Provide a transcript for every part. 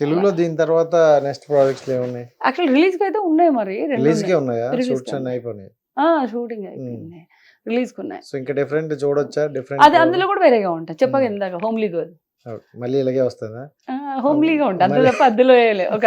తెలుగులో దీని తర్వాత నెక్స్ట్ ప్రాజెక్ట్స్ ఏమున్నాయి? యాక్చువల్ రిలీజ్కి అయితే ఉన్నాయి మరి రిలీజ్ కే ఉన్నాయి. షూట్స్ అన్ని అయిపోయినాయి. షూటింగ్ అయిపోయింది రిలీజ్కి ఉన్నాయి. సో ఇంకా డిఫరెంట్ చూడొచ్చా? డిఫరెంట్ అది అందులో కూడా వేరేగా ఉంటాయి. చెప్పగా Hmm. ఇందాక హోమ్లీ గర్ల్ మళ్ళీ ఇలాగే వస్తుందా? హోమ్లీగా ఉంటుంది అందులో తప్ప అందులో వేయలే ఒక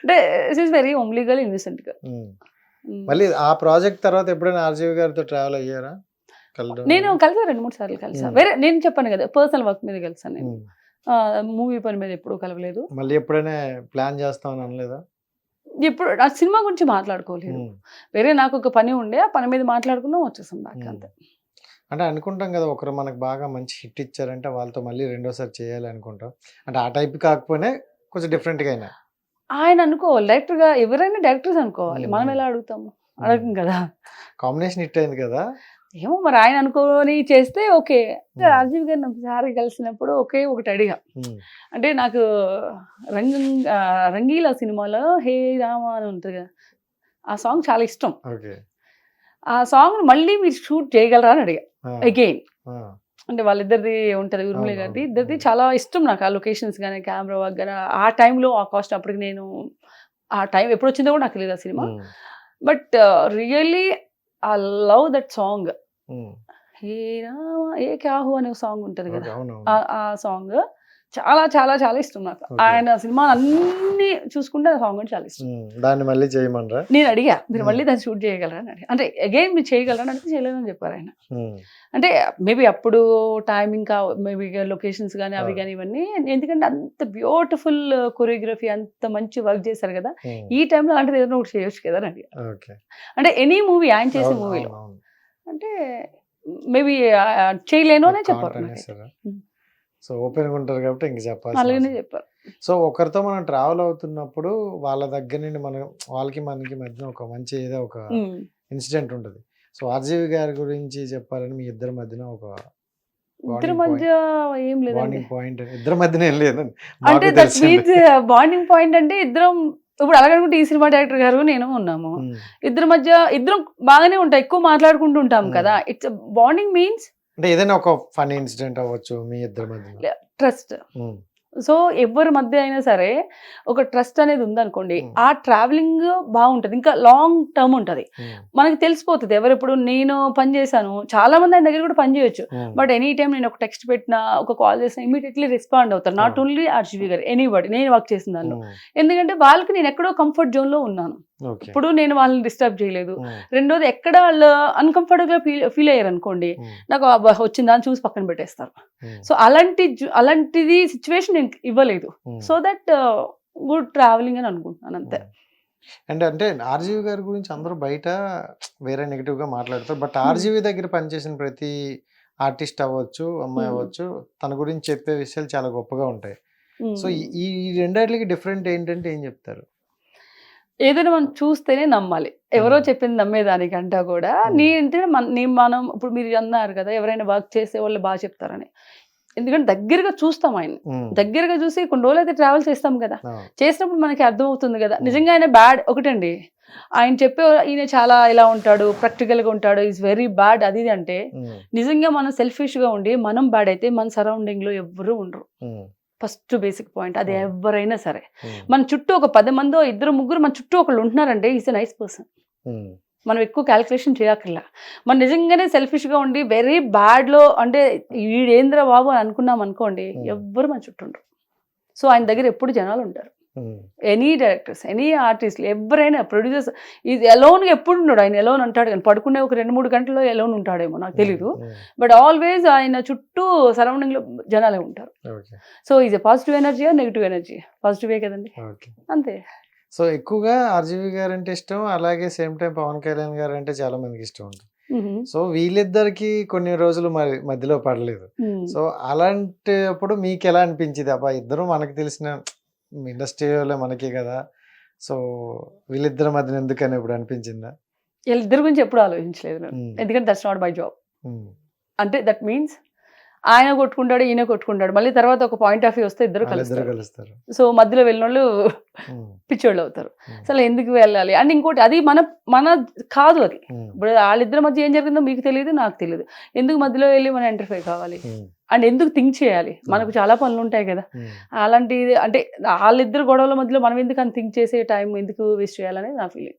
అంటే ఇస్ వెరీ హోమ్లీ గర్ల్ ఇన్నోసెంట్గా. Hmm. మళ్ళీ ఆ ప్రాజెక్ట్ తర్వాత ఎప్పుడైనా ఆర్జీవి గారితో ట్రావెల్ అయ్యారా? నేను కలిసా రెండు మూడు సార్లు కలిసా. Hmm. వేరే నేను చెప్పాను కదా పర్సనల్ వర్క్ మీద కలిసాను నేను. ఉమ్. మూవీ పని మీద ఎప్పుడూ కలవలేదు. మళ్ళీ ఎప్పుడైనా ప్లాన్ చేస్తామని అనలేదా? ఇప్పుడు ఆ సినిమా గురించి మాట్లాడుకోలేదు. వేరే నాకు ఒక పని ఉండే ఆ పని మీద మాట్లాడుకున్నాం వచ్చేసాం బ్యాక్. అంతే. అంటే అనుకుంటాం కదా ఒకరు మనకు బాగా మంచి హిట్ ఇచ్చారంటే వాళ్ళతో మళ్ళీ రెండోసారి చేయాలి అనుకుంటాం. అంటే ఆ టైప్ కాకపోయినా కొంచెం డిఫరెంట్గా అయినా. ఆయన అనుకోవాలి. డైరెక్టర్గా ఎవరైనా డైరెక్టర్స్ అనుకోవాలి. మనం. ఎలా అడుగుతాము? అడగం కదా. కాంబినేషన్ హిట్ అయింది కదా. ఏమో మరి ఆయన అనుకోని చేస్తే ఓకే. ఉమ్. రాజీవ్ గారిని ఒకసారి కలిసినప్పుడు ఒకే ఒకటి అడిగా. ఉమ్. అంటే నాకు రంగ రంగీలా సినిమాలో హే రామ అని ఉంటుంది కదా ఆ సాంగ్ చాలా ఇష్టం. ఆ సాంగ్ మళ్ళీ మీరు షూట్ చేయగలరా అని అడిగా. అగైన్ అంటే వాళ్ళిద్దరిది ఉంటుంది ఉర్మిళ గారిది. ఇద్దరిది అవును. చాలా ఇష్టం నాకు ఆ లొకేషన్స్ కానీ కెమెరా వర్క్ కానీ ఆ టైంలో ఆ కాస్ట్ అప్పటికి నేను ఆ టైం ఎప్పుడు వచ్చిందో కూడా నాకు తెలియదు ఆ cinema. But really I love that song. హే రామ ఏ క్యాహు అనే సాంగ్ ఉంటుంది కదా ఆ- సాంగ్ చాలా చాలా చాలా ఇష్టం నాకు. ఆయన సినిమా అన్ని చూసుకుంటే ఆ సాంగ్ అంటే చాలా ఇష్టం. దాన్ని మళ్ళీ చేయమనరా నేను అడిగా మీరు. మళ్ళీ దాన్ని షూట్ చేయగలరా అని అంటే అగైన్ మీరు చేయగలరా అంటే చేయలేదని చెప్పారు ఆయన. అంటే మేబీ అప్పుడు టైమింగ్ కా మేబీ లొకేషన్స్ కానీ అవి. కానీ ఇవన్నీ ఎందుకంటే అంత బ్యూటిఫుల్ కొరియోగ్రఫీ అంత మంచి వర్క్ చేశారు కదా ఈ టైంలో అంటే ఏదైనా ఒకటి చేయొచ్చు కదా అని అంటే ఎనీ మూవీ ఆయన చేసే మూవీలో. అంటే మేబీ చేయలేను అనే చెప్పారు. సో ఓపెన్గా ఉంటారు కాబట్టి ఇంక చెప్పాలి అలాగనే చెప్పారు సో ఒకరితో మనం ట్రావెల్ అవుతున్నప్పుడు వాళ్ళ దగ్గర నుండి మనం వాళ్ళకి మనకి మధ్య ఒక మంచి ఏదో ఒక. ఇన్సిడెంట్ ఉంటుంది. సో ఆర్జీవి గారి గురించి చెప్పాలని మీ ఇద్దరి మధ్యన ఒక ఇద్దరి మధ్య ఏం బాండింగ్ పాయింట్ ఇద్దరి మధ్యన ఏం లేదు అంటే దట్ మీన్స్ బాండింగ్ పాయింట్ అంటే ఇద్దరం ఇప్పుడు అలాగనుకుంటే ఈ సినిమా డైరెక్టర్ గారు నేను ఉన్నాము. ఇద్దరి మధ్య ఇద్దరం బాగానే ఉంటాం ఎక్కువ మాట్లాడుకుంటూ ఉంటాం. కదా. ఇట్స్ బాండింగ్ మీన్స్ అంటే ఏదైనా ఒక ఫనీ ఇన్సిడెంట్ అవ్వచ్చు మీ ఇద్దరి మధ్య ట్రస్ట్ సో ఎవరి మధ్య అయినా సరే ఒక ట్రస్ట్ అనేది ఉందనుకోండి. ఆ ట్రావెలింగ్ బాగుంటది. ఇంకా లాంగ్ టర్మ్ ఉంటది. మనకి తెలిసిపోతుంది ఎవరు ఇప్పుడు నేను పని చేశాను. చాలా మంది ఆయన దగ్గర కూడా పని చేయొచ్చు. బట్ ఎనీ టైం నేను ఒక టెక్స్ట్ పెట్టినా ఒక కాల్ చేసినా ఇమీడియట్లీ రెస్పాండ్ అవుతారు. నాట్. ఓన్లీ ఆర్జీవి గారు ఎనీబడి నేను వర్క్ చేసిన దానిలో. ఎందుకంటే వాళ్ళకి నేను ఎక్కడో కంఫర్ట్ జోన్లో ఉన్నాను. ఇప్పుడు నేను వాళ్ళని డిస్టర్బ్ చేయలేదు. రెండోది ఎక్కడ వాళ్ళు అన్కంఫర్టబుల్గా ఫీల్ ఫీల్ అయ్యారు అనుకోండి నాకు వచ్చిందా అని చూసి పక్కన పెట్టేస్తారు. సో అలాంటి అలాంటిది సిచ్యువేషన్ నేను ఇవ్వలేదు. సో దట్ గుడ్ ట్రావెలింగ్ అని అనుకుంటున్నాను అంతే. అంటే అంటే ఆర్జీవి గారి గురించి అందరూ బయట వేరే నెగిటివ్గా మాట్లాడతారు. బట్ ఆర్జీవి దగ్గర పనిచేసిన ప్రతి ఆర్టిస్ట్ అవ్వచ్చు అమ్మాయి. అవ్వచ్చు తన గురించి చెప్పే విషయాలు చాలా గొప్పగా ఉంటాయి. సో ఈ ఈ రెండాటికి డిఫరెంట్ ఏంటంటే ఏం చెప్తారు? ఏదైనా మనం చూస్తేనే నమ్మాలి. ఎవరో. చెప్పింది నమ్మేదానికంటా కూడా. నీ అంటే మన నీ మనం ఇప్పుడు మీరు అన్నారు కదా ఎవరైనా వర్క్ చేసే వాళ్ళు బాగా చెప్తారని. ఎందుకంటే దగ్గరగా చూస్తాం ఆయన దగ్గరగా చూసి కొన్ని రోజులు అయితే ట్రావెల్ చేస్తాం కదా. చేసినప్పుడు మనకి అర్థమవుతుంది కదా. నిజంగా ఆయన బ్యాడ్ ఒకటండి. ఆయన చెప్పే ఈయన చాలా ఇలా ఉంటాడు ప్రాక్టికల్గా ఉంటాడు ఈజ్ వెరీ బ్యాడ్ అది ఇది అంటే నిజంగా మనం సెల్ఫిష్గా ఉండి మనం బ్యాడ్ అయితే మన సరౌండింగ్లో ఎవ్వరూ ఉండరు. ఫస్ట్ బేసిక్ పాయింట్ అది. ఎవరైనా సరే. మన చుట్టూ ఒక పది మందో ఇద్దరు ముగ్గురు మన చుట్టూ ఒకళ్ళు ఉంటున్నారంటే ఈజ్ ఎ నైస్ పర్సన్ మనం ఎక్కువ క్యాలిక్యులేషన్ చేయక్కర్లా. మనం నిజంగానే సెల్ఫిష్గా ఉండి వెరీ బ్యాడ్లో అంటే ఈడేంద్ర బాబు అని అనుకున్నాం అనుకోండి. ఎవ్వరు మన చుట్టూ ఉండరు. సో ఆయన దగ్గర ఎప్పుడు జనాలు ఉంటారు. ఎనీ డైరెక్టర్స్ ఎనీ ఆర్టిస్ట్లు ఎవరైనా ప్రొడ్యూసర్స్ ఇది ఎలోన్గా ఎప్పుడు ఉన్నాడు ఆయన ఎలోన్ అంటాడు కానీ పడుకునే ఒక రెండు మూడు గంటల్లో ఎలోన్ ఉంటాడేమో నాకు తెలీదు. బట్ ఆల్వేస్ ఆయన చుట్టూ సరౌండింగ్లో జనాలే ఉంటారు. So a positive energy negative energy పాజిటివే కదండి? అంతే. సో ఎక్కువగా ఆర్జీవి గారు అంటే ఇష్టం అలాగే సేమ్ టైం పవన్ కళ్యాణ్ గారు అంటే చాలా మందికి ఇష్టం ఉంటుంది. సో వీళ్ళిద్దరికి కొన్ని రోజులు మరి మధ్యలో పడలేదు. సో అలాంటప్పుడు మీకు ఎలా అనిపించింది? అబ్బా ఇద్దరు మనకి తెలిసిన ఇండస్ట్రీలో మనకే కదా. సో వీళ్ళిద్దరి మధ్యన ఎందుకని ఇప్పుడు అనిపించిందా? వీళ్ళిద్దరి గురించి ఎప్పుడు ఆలోచించలేదు నేను. ఎందుకంటే దట్స్ నాట్ మై జాబ్ అంటే దట్ మీన్స్ ఆయన కొట్టుకుంటాడు ఈయన కొట్టుకుంటాడు. మళ్ళీ తర్వాత ఒక పాయింట్ ఆఫ్ వ్యూ వస్తే ఇద్దరు కలుస్తారు. సో మధ్యలో వెళ్ళిన వాళ్ళు పిచ్చోళ్ళు అవుతారు. అసలు ఎందుకు వెళ్ళాలి? అండ్ ఇంకోటి అది మన మన కాదు అది. ఇప్పుడు వాళ్ళిద్దరి మధ్య ఏం జరిగిందో మీకు తెలియదు నాకు తెలియదు. ఎందుకు మధ్యలో వెళ్ళి మనం ఎంటర్ఫై కావాలి? అండ్ ఎందుకు థింక్ చేయాలి? మనకు చాలా పనులు ఉంటాయి కదా. అలాంటి అంటే వాళ్ళిద్దరు గొడవల మధ్యలో మనం ఎందుకు అని థింక్ చేసే టైం ఎందుకు వేస్ట్ చేయాలనేది నా ఫీలింగ్